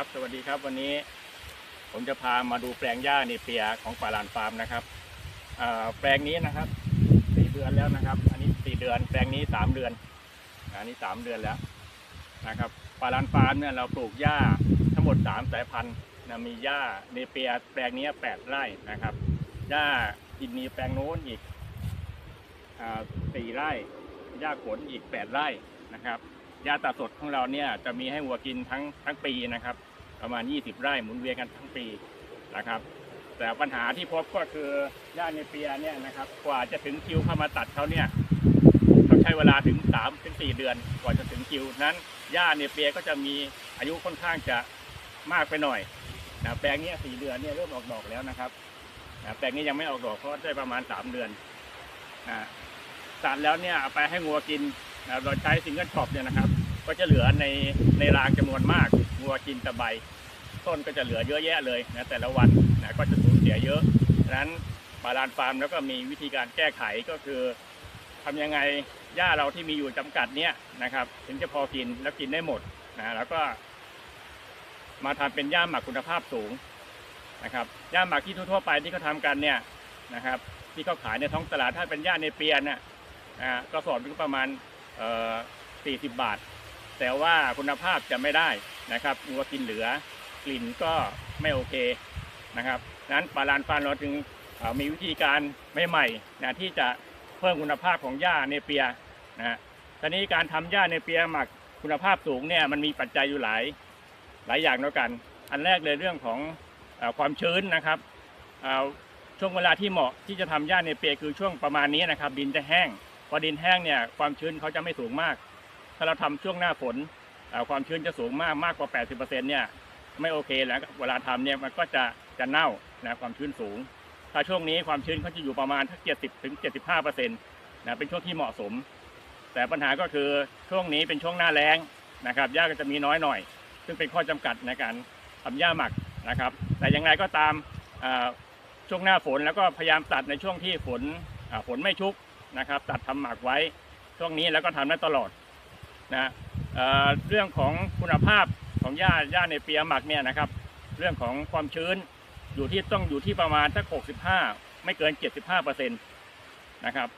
ครับ สวัสดีครับวันนี้ผมจะพามาดูแปลงหญ้าเนเปียของป่าลานฟาร์มนะครับแปลงนี้นะครับสี่เดือนแล้วนะครับ อันนี้สี่เดือน แปลงนี้สามเดือนอันนี้สามเดือนแล้วนะครับป่าลานฟาร์มเนี่ยเราปลูกหญ้าทั้งหมดสามสายพันธุ์นะมีหญ้าเนเปียแปลงนี้แปดไร่นะครับหญ้าอินนีแปลงโน้นอีกสี่ไร่หญ้าขนอีกแปดไร่นะครับ หญ้าตาสดของเราเนี่ยจะมีให้วัวกินทั้งทั้งปีนะครับ ประมาณ 20 ไร่หมุนเวียนกันทั้งปีนะครับ แต่ปัญหาที่พบก็คือหญ้าในเปียเนี่ยนะครับ กว่าจะถึงคิวเข้ามาตัดเขาเนี่ยต้องใช้เวลาถึง3ถึง4เดือน กว่าจะถึงคิวนั้นหญ้าในเปียก็จะมีอายุค่อนข้างจะมากไปหน่อยนะแปลงนี้สี่เดือนเนี่ยเริ่มออกดอกแล้วนะครับนะแปลงนี้ยังไม่ออกดอกเพราะได้ประมาณ3เดือนนะตัดแล้วเนี่ยเอาไปให้งัวกิน นะเราใช้ซิงเกิลช็อปเนี่ยนะครับ ก็จะเหลือในในรางจำนวนมากงัวกินแตะใบต้นก็จะเหลือเยอะแยะเลยนะแต่ละวันนะก็จะสูญเสียเยอะดังนั้นปาลานฟาร์มแล้วก็มีวิธีการแก้ไขก็คือทำยังไงหญ้าเราที่มีอยู่จำกัดเนี้ยนะครับถึงจะพอกินแล้วกินได้หมดนะแล้วก็มาทำเป็นหญ้าหมักคุณภาพสูงนะครับหญ้าหมักที่ทั่วๆไปที่เขาทำกันเนี่ยนะครับ ที่เขาขายในท้องตลาดถ้าเป็นหญ้าในเปียน่ะอ่ากระสอบหนึงก็ประมาณ 40 บาท แต่ว่าคุณภาพจะไม่ได้นะครับงัวกินเหลือกลิ่นก็ไม่โอเคนะครับนั้นปลาลานฟานเราจึงมีวิธีการใหม่ๆนะที่จะเพิ่มคุณภาพของหญ้าเนเปียนะฮะตอนนี้การทำหญ้าเนเปียหมักคุณภาพสูงเนี่ยมันมีปัจจัยอยู่หลายหลายอย่างด้วยกัน อันแรกเลยเรื่องของอความชื้นนะครับช่วงเวลาที่เหมาะที่จะทำหญ้าเนเปียคือช่วงประมาณนี้นะครับ ดินจะแห้ง พอดินแห้งเนี่ยความชื้นเขาจะไม่สูงมาก ถ้าเราทำช่วงหน้าฝนความชื้นจะสูงมากมากกว่า 80%เนี่ยไม่โอเคแล้วเวลาทำเนี่ยมันก็จะจะเน่านะความชื้นสูง ถ้าช่วงนี้ความชื้นเขาจะอยู่ประมาณทัก70ถึง75%นะเป็นช่วงที่เหมาะสม แต่ปัญหาก็คือช่วงนี้เป็นช่วงหน้าแล้งนะครับหญ้าก็จะมีน้อยหน่อย ซึ่งเป็นข้อจำกัดในการทำหญ้าหมักนะครับ แต่อย่างไรก็ตามช่วงหน้าฝนแล้วก็พยายามตัดในช่วงที่ฝนฝนไม่ชุก นะครับ ตัดทำหมักไว้ช่วงนี้แล้วก็ทำได้ตลอดนะเเรื่องของคุณภาพของหญ้าหญ้าในเปียหมักเนี่ยนะครับ เรื่องของความชื้นอยู่ที่ต้องอยู่ที่ประมาณสัก 65 ไม่เกิน 75เปอร์เซ็นต์นะครับ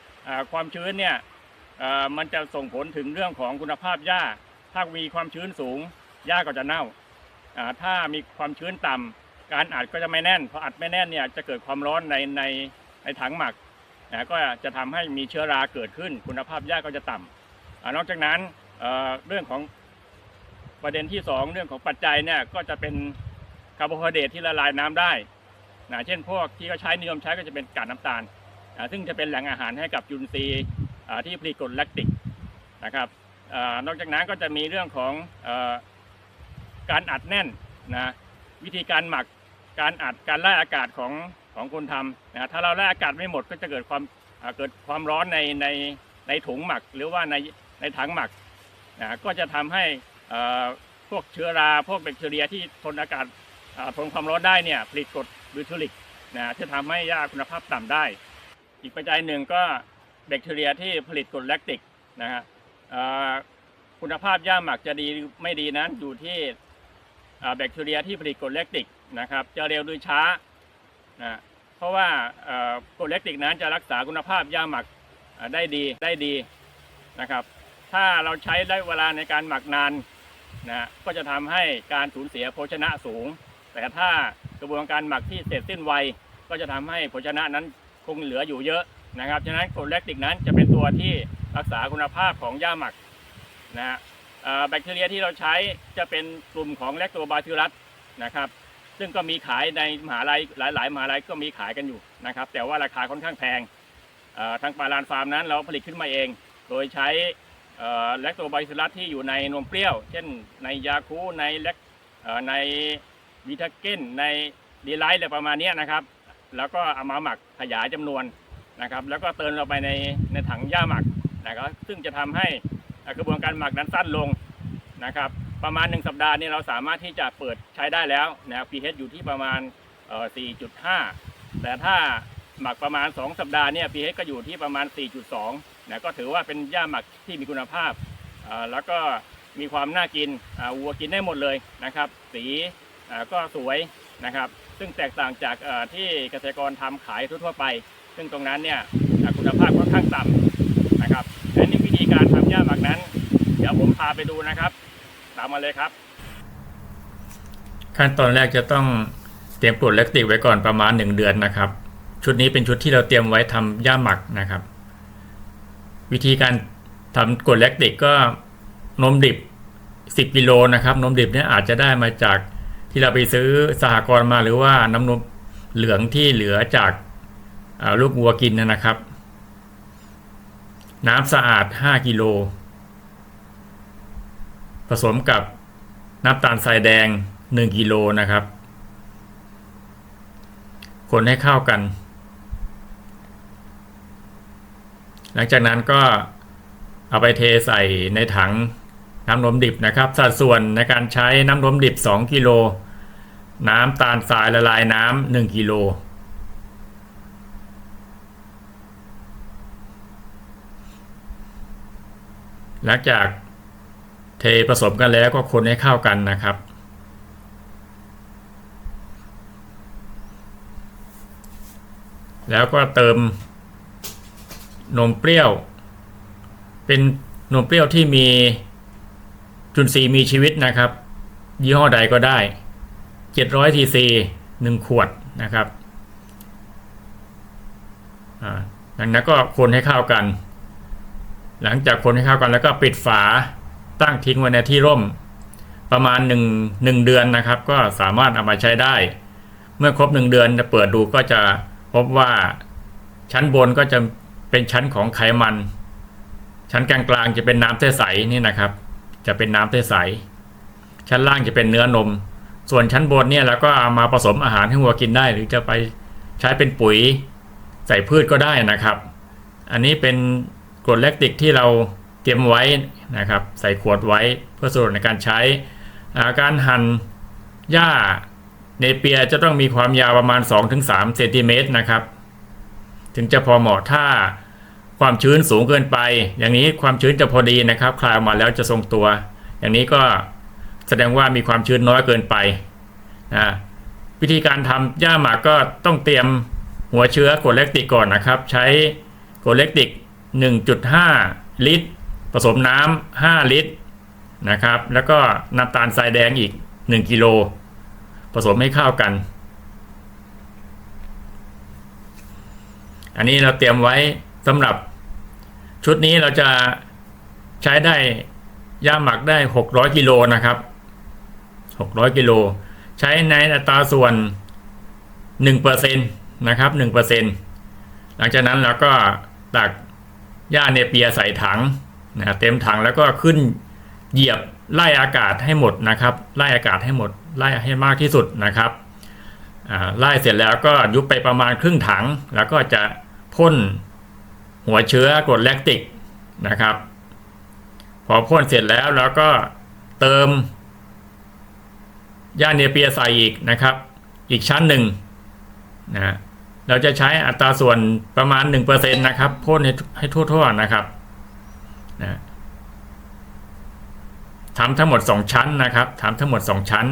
ความชื้นเนี่ยมันจะส่งผลถึงเรื่องของคุณภาพหญ้า ถ้ามีความชื้นสูงหญ้าก็จะเน่าอ่าถ้ามีความชื้นต่ำการอัดก็จะไม่แน่นพออัดไม่แน่นเนี่ยจะเกิดความร้อนในในในถังหมัก นะก็จะทำให้มีเชื้อราเกิดขึ้น คุณภาพหญ้าก็จะต่ำอานอกจากนั้นเเรื่องของประเด็นที่สองเรื่องของปัจจัยเนี่ยก็จะเป็นคาร์โบไฮเดรตที่ละลายน้ำได้นะเช่นพวกที่เขาใช้นิยมใช้ก็จะเป็นกากน้ำตาลอ่าซึ่งจะเป็นแหล่งอาหารให้กับจุนทรีที่ผลิตกรดแลคติกนะครับอนอกจากนั้นก็จะมีเรื่องของอการอัดแน่นนะวิธีการหมักการอัดการไล่อากาศของ ของคนทำนะถ้าเราไล่อากาศไม่หมดก็จะเกิดความเกิดความร้อนในในในถุงหมัก หรือว่าในในถังหมักนะก็จะทำให้พวกเชื้อราพวกแบคทีเรียที่ทนอากาศทนความร้อนได้เนี่ยผลิตกรดบิวทิลิกนะที่ทำให้หญ้าคุณภาพต่ำได้ อีกปัจจัยหนึ่งก็แบคทีเรียที่ผลิตกรดแลคติกนะฮะคุณภาพหญ้าหมักจะดีไม่ดีนั้นอยู่ที่แบคทีเรียที่ผลิตกรดแลคติกนะครับจะเร็วหรือช้า นะเพราะว่าเอ่อกรดแลคติกนั้นจะรักษาคุณภาพหญ้าหมักได้ดีได้ดีนะครับ ถ้าเราใช้ได้เวลาในการหมักนานนะก็จะทำให้การสูญเสียโภชนะสูง แต่ถ้ากระบวนการหมักที่เสร็จสิ้นไวก็จะทำให้โภชนะนั้นคงเหลืออยู่เยอะนะครับฉะนั้นกรดแลคติกนั้นจะเป็นตัวที่รักษาคุณภาพของหญ้าหมักนะฮะแบคทีเรียที่เราใช้จะเป็นกลุ่มของแลคโตบาซิลัสนะครับ ซึ่งก็มีขายในมหาลัยหลาย ๆ มหาลัยก็มีขายกันอยู่นะครับ แต่ว่าราคาค่อนข้างแพงทางปาลานฟาร์มนั้นเราผลิตขึ้นมาเอง โดยใช้แลคโตไบซิลลัสที่อยู่ในนมเปรี้ยว เช่นในยาคูในแลคในวิทาเกนในดีไลท์อะไรประมาณนี้นะครับ แล้วก็เอามาหมักขยายจำนวนนะครับ แล้วก็เติมลงไปในในถังหญ้าหมักนะครับซึ่งจะทำให้กระบวนการหมักนั้นสั้นลงนะครับ ประมาณ 1 สัปดาห์นี้เราสามารถที่จะเปิดใช้ได้แล้วนะครับ pH อยู่ที่ประมาณ 4.5 แต่ถ้าหมักประมาณ 2 สัปดาห์เนี่ย pH ก็อยู่ที่ประมาณ 4.2 นะก็ถือว่าเป็นหญ้าหมักที่มีคุณภาพ แล้วก็มีความน่ากินวัวกินได้หมดเลยนะครับ สีก็สวยนะครับ ซึ่งแตกต่างจากที่เกษตรกรทำขายทั่วไป ซึ่งตรงนั้นเนี่ยคุณภาพค่อนข้างต่ำนะครับและนี่วิธีการทำหญ้าหมักนั้น เดี๋ยวผมพาไปดูนะครับ ตามมาเลยครับ ขั้นตอนแรกจะต้องเตรียมกรดแลคติกไว้ก่อนประมาณ 1 เดือนนะครับ ชุดนี้เป็นชุดที่เราเตรียมไว้ทำหญ้าหมักนะครับ วิธีการทำกรดแลคติกก็นมดิบ 10กิโลนะครับนมดิบเนี่ยอาจจะได้มาจากที่เราไปซื้อสหกรณ์มาหรือว่าน้ำนมเหลืองที่เหลือจากาลูกวัวกินนะครับ น้ำสะอาด 5 กิโล ผสมกับน้ำตาลทรายแดง 1กิโลนะครับ คนให้เข้ากัน หลังจากนั้นก็เอาไปเทใส่ในถังน้ำนมดิบนะครับ สัดส่วนในการใช้น้ำนมดิบ 2กิโลน้ำตาลทรายละลายน้ำ1กิโลหลังจาก เทผสมกันแล้วก็คนให้เข้ากันนะครับ แล้วก็เติมนมเปรี้ยว เป็นนมเปรี้ยวที่มีจุลทรีย์มีชีวิตนะครับ ยี่ห้อใดก็ได้ 700ทีซี1ขวดนะครับดังนั้นก็คนให้เข้ากัน หลังจากคนให้เข้ากันแล้วก็ปิดฝา ตั้งทิ้งไว้ในที่ร่ม ประมาณ1 1เดือนนะครับ ก็สามารถเอามาใช้ได้ เมื่อครบ 1 เดือนจะเปิดดูก็จะพบว่าชั้นบนก็จะเป็นชั้นของไขมัน ชั้นกลางๆจะเป็นน้ำใสๆนี่นะครับ จะเป็นน้ำใสๆชั้นล่างจะเป็นเนื้อนม ส่วนชั้นบนเนี่ยเราก็เอามาผสมอาหารให้วัวกินได้ หรือจะไปใช้เป็นปุ๋ยใส่พืชก็ได้นะครับ อันนี้เป็นกรดแลคติกที่เรา ตรียมไว้นะครับใส่ขวดไว้เพื่อสะดวกในการใช้าการหั่นหญ้าเนเปียจะต้องมีความยาวประมาณ 2-3เซนติเมตรนะครับ ถึงจะพอเหมาะถ้าความชื้นสูงเกินไป อย่างนี้ความชื้นจะพอดีนะครับ คลายออกมาแล้วจะทรงตัว อย่างนี้ก็แสดงว่ามีความชื้นน้อยเกินไปนะวิธีการทำหญ้าหมากก็ต้องเตรียมหัวเชื้อกรดแลคติกก่อนนะครับ ใช้กรดแลคติก 1.5 ลิตร ผสมน้ำ5ลิตรนะครับ แล้วก็น้ำตาลทรายแดงอีก 1กิโลผสมให้เข้ากัน อันนี้เราเตรียมไว้สำหรับชุดนี้เราจะใช้ได้ย่าหมักได้ 600กิโลนะครับ 600กิโลใช้ในอัตราส่วน 1%นะครับ1%หลังจากนั้นเราก็ตักหญ้าเนเปียใส่ถัง นะเต็มถังแล้วก็ขึ้นเหยียบไล่อากาศให้หมดนะครับ ไล่อากาศให้หมด ไล่ให้มากที่สุดนะครับไล่เสร็จแล้วก็ยุบไปประมาณครึ่งถัง แล้วก็จะพ่นหัวเชื้อกรดแลคติกนะครับ พอพ่นเสร็จแล้วเราก็เติมยาเนเปียใส่อีกนะครับ อีกชั้นหนึ่งนะเราจะใช้อัตราส่วนประมาณ1%นะครับพ่นให้ให้ทั่วๆนะครับ นะทำทั้งหมด 2 ชั้นนะครับทำทั้งหมด 2 ชั้น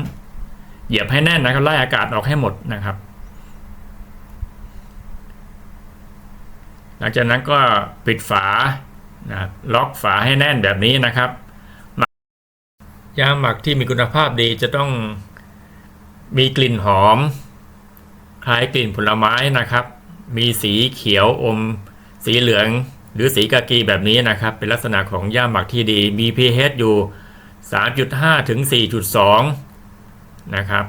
เหยียบให้แน่นนะครับไล่อากาศออกให้หมดนะครับ หลังจากนั้นก็ปิดฝานะล็อกฝาให้แน่นแบบนี้นะครับยาหมักที่มีคุณภาพดีจะต้องมีกลิ่นหอม คล้ายกลิ่นผลไม้นะครับ มีสีเขียวอมสีเหลือง หรือสีกากีแบบนี้นะครับ เป็นลักษณะของย่าหมักที่ดี มี pH อยู่ 3.5 ถึง 4.2 นะครับ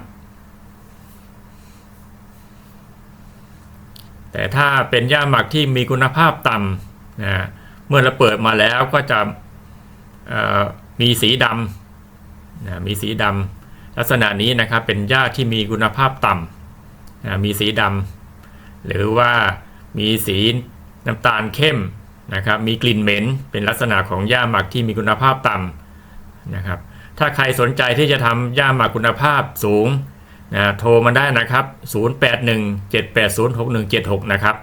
แต่ถ้าเป็นหญ้าหมักที่มีคุณภาพต่ำนะเมื่อเราเปิดมาแล้วก็จะมีสีดำนะมีสีดำลักษณะนี้นะครับเป็นหญ้าที่มีคุณภาพต่ำนะมีสีดำหรือว่ามีสีน้ำตาลเข้ม นะครับมีกลิ่นเหม็นเป็นลักษณะของหญ้าหมักที่มีคุณภาพต่ำนะครับถ้าใครสนใจที่จะทำหญ้าหมักคุณภาพสูงนะโทรมาได้นะครับ 0817806176 นะครับ